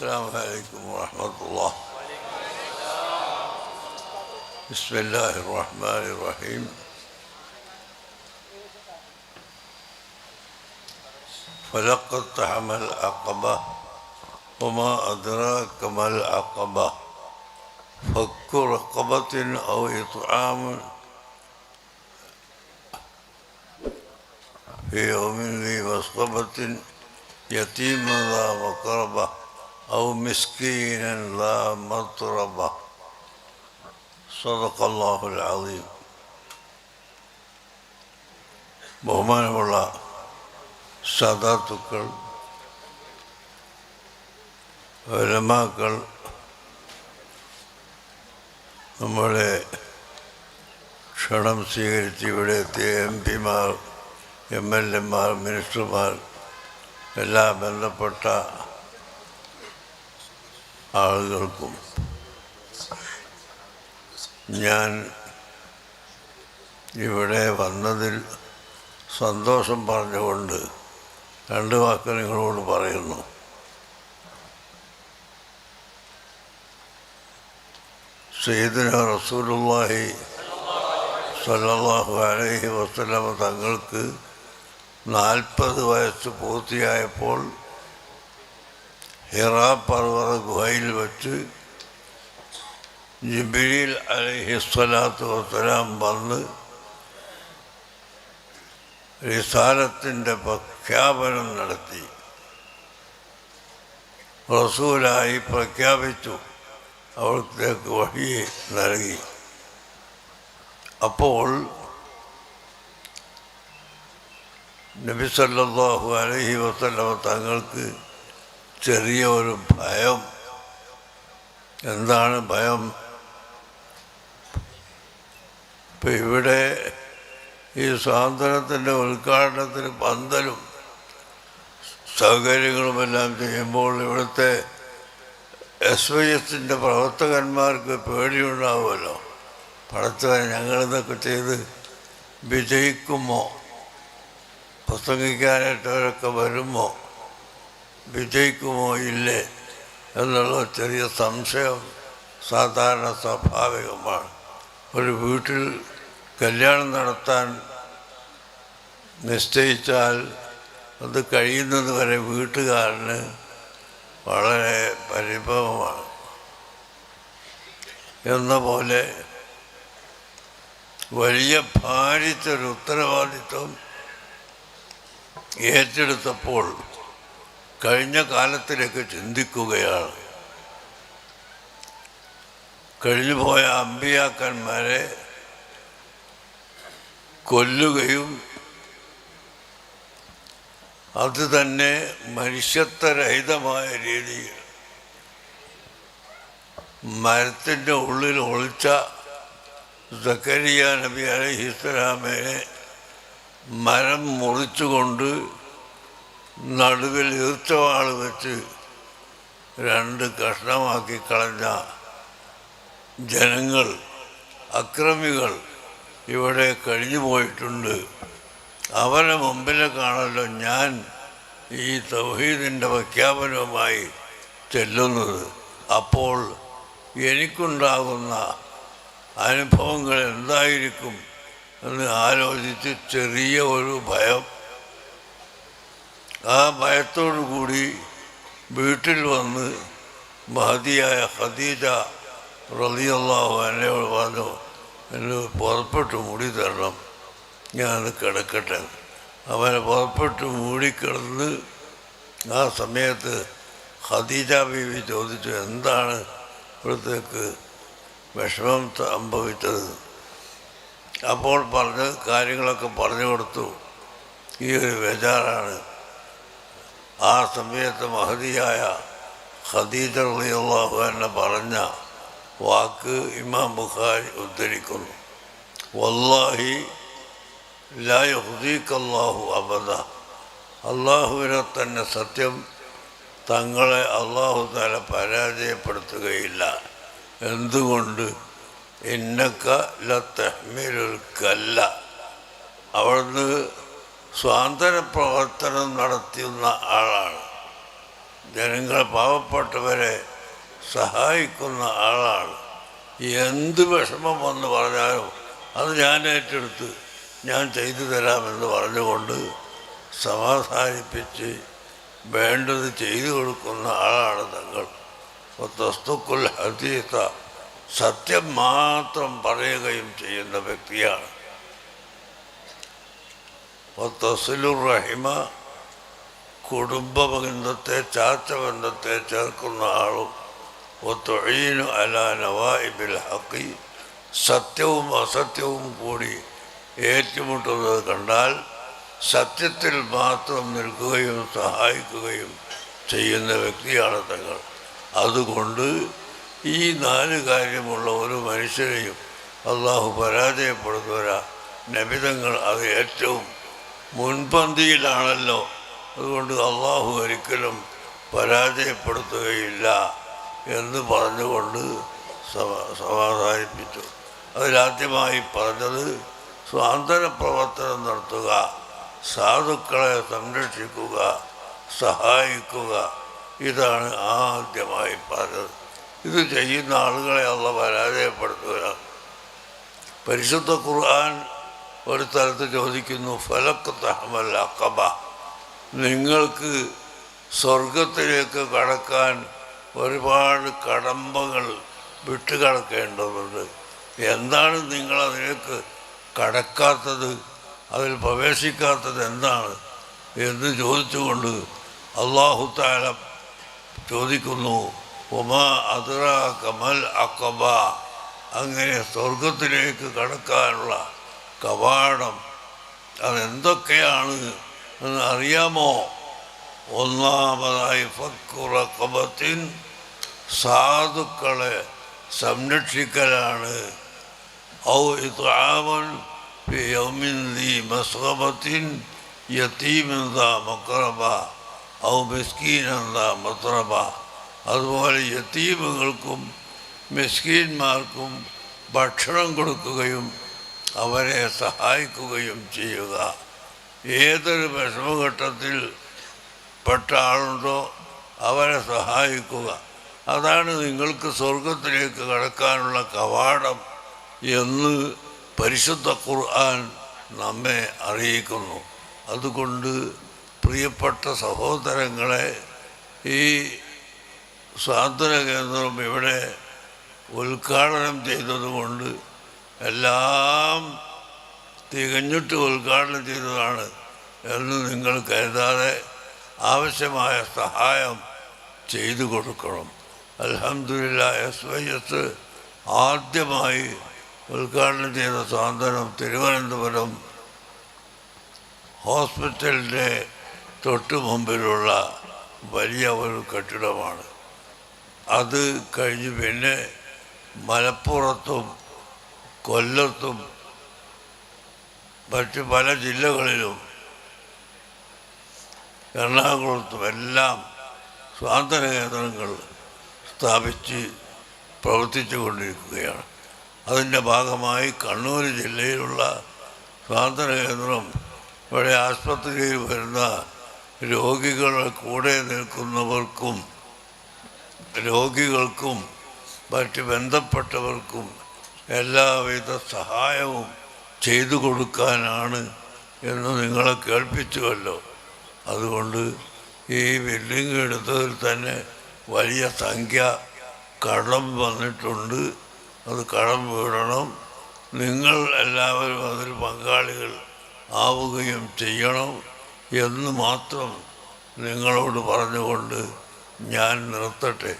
السلام عليكم ورحمة الله. بسم الله الرحمن الرحيم. فلقد تحمل العقبة وما أدراك ما العقبة. فك رقبة أو إطعام في يوم ذي مسقبة يتيما ذا مقربة. أو مسكينا ذا مطربة صدق الله العظيم ബഹുമാനമുള്ള സദാത്തുക്കൾ വലമാക്കൾ നമ്മളെ ക്ഷണം സ്വീകരിച്ച് ഇവിടെ എത്തിയ എം പിമാർ എം എൽ എമാർ മിനിസ്റ്റർമാർ എല്ലാ ബന്ധപ്പെട്ട ആളുകൾക്കും ഞാൻ ഇവിടെ വന്നതിൽ സന്തോഷം പറഞ്ഞുകൊണ്ട് രണ്ട് വാക്ക് നിങ്ങളോട് പറയുന്നു. സെയ്ദിന റസൂലുള്ളാഹി സല്ലാഹു അലൈഹി വസ്ലമ തങ്ങൾക്ക് നാൽപ്പത് വയസ്സ് പൂർത്തിയായപ്പോൾ ഹിറാ പർവത ഗുഹയിൽ വച്ച് ജിബിരിൽ അലി ഹിസ്വലാത്ത് വസ്സലാം വന്ന് റിസാലത്തിന്റെ പ്രഖ്യാപനം നടത്തി. റസൂലായി പ്രഖ്യാപിച്ചു. അവിടത്തേക്ക് വഴി നൽകി. അപ്പോൾ നബി സല്ലല്ലാഹു അലൈഹി വസല്ലമ തങ്ങൾക്ക് ചെറിയ ഒരു ഭയം. എന്താണ് ഭയം? ഇപ്പം ഇവിടെ ഈ സ്വാതന്ത്ര്യത്തിന്റെ ഉദ്ഘാടനത്തിന് പന്തലും സൗകര്യങ്ങളുമെല്ലാം ചെയ്യുമ്പോൾ ഇവിടുത്തെ എസ് വൈ എസിന്റെ പ്രവർത്തകന്മാർക്ക് പേടിയുണ്ടാവുമല്ലോ. പടച്ചവൻ ഞങ്ങളിതൊക്കെ ചെയ്ത് വിജയിക്കുമോ? പ്രസംഗിക്കാനായിട്ടവരൊക്കെ വരുമോ? വിജയിക്കുമോ ഇല്ലേ എന്നുള്ള ചെറിയ സംശയം സാധാരണ സ്വാഭാവികമാണ്. ഒരു വീട്ടിൽ കല്യാണം നടത്താൻ നിശ്ചയിച്ചാൽ അത് കഴിയുന്നത് വരെ വീട്ടുകാരന് വളരെ പരിഭവമാണ്. എന്ന പോലെ വലിയ ഭാരിച്ചൊരു ഉത്തരവാദിത്വം ഏറ്റെടുത്തപ്പോൾ കഴിഞ്ഞ കാലത്തിലേക്ക് ചിന്തിക്കുകയാണ്. കഴിഞ്ഞുപോയ അമ്പിയാക്കന്മാരെ കൊല്ലുകയും അത് തന്നെ മനുഷ്യത്വരഹിതമായ രീതിയിൽ മരത്തിന്റെ ഉള്ളിൽ ഒളിച്ച സക്കരിയ നബി അലഹിസ്ലാമിനെ മരം മുറിച്ചുകൊണ്ട് നടുവിൽ ഈർത്തവാൾ വെച്ച് രണ്ട് കഷ്ണമാക്കി കളഞ്ഞ ജനങ്ങൾ അക്രമികൾ ഇവിടെ കഴിഞ്ഞു പോയിട്ടുണ്ട്. അവരെ മുമ്പിലേക്കാണല്ലോ ഞാൻ ഈ തൗഹീദിന്റെ പ്രഖ്യാപനവുമായി ചെല്ലുന്നത്. അപ്പോൾ എനിക്കുണ്ടാകുന്ന അനുഭവങ്ങൾ എന്തായിരിക്കും എന്ന് ആലോചിച്ച് ചെറിയ ഒരു ഭയം ആ ഭയത്തോടു കൂടി വീട്ടിൽ വന്ന് മഹതിയായ ഖദീജ റലിയല്ലാഹു എന്നോട് പറഞ്ഞു എന്നെ പുറപ്പെട്ട് മൂടി തരണം. ഞാൻ കിടക്കട്ടെ. അവനെ പുറപ്പെട്ട് മൂടിക്കിടന്ന് ആ സമയത്ത് ഖദീജ ബീവി ചോദിച്ചു എന്താണ് ഇവിടത്തേക്ക് വിഷമം സംഭവിച്ചത്? അപ്പോൾ പറഞ്ഞ് കാര്യങ്ങളൊക്കെ പറഞ്ഞു കൊടുത്തു. ഈ ഒരു ബേജാറാണ്. ആ സമയത്ത് മഹതിയായ ഖദീജ റളിയല്ലാഹു അൻഹ പറഞ്ഞ വാക്ക് ഇമാം ബുഖാരി ഉദ്ധരിക്കുന്നു. വല്ലാഹി ലാഹുദീഖല്ലാഹു അബദ. അള്ളാഹുവിനെ തന്നെ സത്യം തങ്ങളെ അള്ളാഹു തല പരാജയപ്പെടുത്തുകയില്ല. എന്തുകൊണ്ട്? ഇന്നക്ക ലത്തഹ്മീലുൽ കല്ല. അവിടുന്ന് സ്വാതന്ത്ര്യ പ്രവർത്തനം നടത്തുന്ന ആളാണ്. ജനങ്ങളെ പാവപ്പെട്ടവരെ സഹായിക്കുന്ന ആളാണ്. എന്ത് വിഷമം വന്ന് പറഞ്ഞാലും അത് ഞാൻ ഏറ്റെടുത്ത് ഞാൻ ചെയ്തു തരാമെന്ന് പറഞ്ഞുകൊണ്ട് സമാധാനിപ്പിച്ച് വേണ്ടത് ചെയ്തു കൊടുക്കുന്ന ആളാണ് തങ്ങൾ. തസ്തുക്കുൽ ഹദീത്ത സത്യം മാത്രം പറയുകയും ചെയ്യുന്ന വ്യക്തിയാണ്. റഹിമ കുടുംബബന്ധത്തെ ചാച്ചബന്ധത്തെ ചേർക്കുന്ന ആളും ഒത്തൊഴീനു അല നവായിബിൽ ഹക്കി സത്യവും അസത്യവും കൂടി ഏറ്റുമുട്ടുന്നത് കണ്ടാൽ സത്യത്തിൽ മാത്രം നിൽക്കുകയും സഹായിക്കുകയും ചെയ്യുന്ന വ്യക്തിയാണ് തങ്ങൾ. അതുകൊണ്ട് ഈ നാല് കാര്യമുള്ള ഒരു മനുഷ്യരെയും അള്ളാഹു പരാജയപ്പെടുന്നവരാ. നബിതങ്ങൾ അത് ഏറ്റവും മുൻപന്തിയിലാണല്ലോ. അതുകൊണ്ട് അള്ളാഹു ഒരിക്കലും പരാജയപ്പെടുത്തുകയില്ല എന്ന് പറഞ്ഞുകൊണ്ട് സമ- സമാധാനിപ്പിച്ചു. അതിലാദ്യമായി പറഞ്ഞത് സ്വാതന്ത്ര്യ പ്രവർത്തനം നടത്തുക സാധുക്കളെ സംരക്ഷിക്കുക സഹായിക്കുക. ഇതാണ് ആദ്യമായി പറഞ്ഞത്. ഇത് ചെയ്യുന്ന ആളുകളെ അള്ള പരാജയപ്പെടുത്തുക പരിശുദ്ധ ഖുർആൻ ഒരു സ്ഥലത്ത് ചോദിക്കുന്നു ഫലക്ക് തഹമൽ അക്കബ. നിങ്ങൾക്ക് സ്വർഗത്തിലേക്ക് കടക്കാൻ ഒരുപാട് കടമ്പകൾ വിട്ടുകടക്കേണ്ടതുണ്ട്. എന്താണ് നിങ്ങൾ അതിലേക്ക് കടക്കാത്തത്? അതിൽ പ്രവേശിക്കാത്തത് എന്താണ്? എന്ന് ചോദിച്ചുകൊണ്ട് അള്ളാഹു താല ചോദിക്കുന്നു ഉമാ അതുറ കമൽ അക്കബ. അങ്ങനെ സ്വർഗത്തിലേക്ക് കടക്കാനുള്ള കവാടം. അതെന്തൊക്കെയാണ് എന്ന് അറിയാമോ? ഒന്നാമതായി ഫക്കുറക്കബത്തിൻ സാധുക്കളെ സംരക്ഷിക്കലാണ്. ഔ ഇത്ആമൻ മസ്കബത്തിൻ യത്തീമെന്താ മക്രബ ഔ മിസ്കീനൻ ദാ മത്രബ. അതുപോലെ യത്തീമുകൾക്കും മിസ്കീന്മാർക്കും ഭക്ഷണം കൊടുക്കുകയും അവരെ സഹായിക്കുകയും ചെയ്യുക. ഏതൊരു വിഷമഘട്ടത്തിൽ പെട്ട ആളുണ്ടോ അവരെ സഹായിക്കുക. അതാണ് നിങ്ങൾക്ക് സ്വർഗത്തിലേക്ക് കടക്കാനുള്ള കവാടം എന്ന് പരിശുദ്ധ ഖുർആൻ നമ്മെ അറിയിക്കുന്നു. അതുകൊണ്ട് പ്രിയപ്പെട്ട സഹോദരങ്ങളെ ഈ സ്വാതന്ത്ര്യ കേന്ദ്രം ഇവിടെ ഉദ്ഘാടനം ചെയ്തതുകൊണ്ട് എല്ലാം തികഞ്ഞിട്ട് ഉദ്ഘാടനം ചെയ്തതാണ് എന്ന് നിങ്ങൾ കരുതാതെ ആവശ്യമായ സഹായം ചെയ്തു കൊടുക്കണം. അലഹമില്ല എസ് വൈ എസ് ആദ്യമായി ഉദ്ഘാടനം ചെയ്ത സാന്ത്വനം തിരുവനന്തപുരം ഹോസ്പിറ്റലിന്റെ തൊട്ട് മുമ്പിലുള്ള വലിയ ഒരു കെട്ടിടമാണ്. അത് കഴിഞ്ഞ് പിന്നെ മലപ്പുറത്തും കൊല്ലത്തും മറ്റ് പല ജില്ലകളിലും എറണാകുളത്തും എല്ലാം സ്വാതന്ത്ര്യ കേന്ദ്രങ്ങൾ സ്ഥാപിച്ച് പ്രവർത്തിച്ചു കൊണ്ടിരിക്കുകയാണ്. അതിന്റെ ഭാഗമായി കണ്ണൂർ ജില്ലയിലുള്ള സ്വാതന്ത്ര്യ കേന്ദ്രം ഇവിടെ ആസ്പത്രിയിൽ വരുന്ന രോഗികളെ കൂടെ നിൽക്കുന്നവർക്കും രോഗികൾക്കും മറ്റ് ബന്ധപ്പെട്ടവർക്കും എല്ലാവിധ സഹായവും ചെയ്തു കൊടുക്കാനാണ് എന്ന് നിങ്ങളെ കേൾപ്പിച്ചുവല്ലോ. അതുകൊണ്ട് ഈ ബിൽഡിംഗ് എടുത്തതിൽ തന്നെ വലിയ സംഖ്യ കടം വന്നിട്ടുണ്ട്. അത് കടം വീടണം. നിങ്ങൾ എല്ലാവരും അതിൽ പങ്കാളികൾ ആവുകയും ചെയ്യണം എന്ന് മാത്രം നിങ്ങളോട് പറഞ്ഞുകൊണ്ട് ഞാൻ നിർത്തട്ടെ.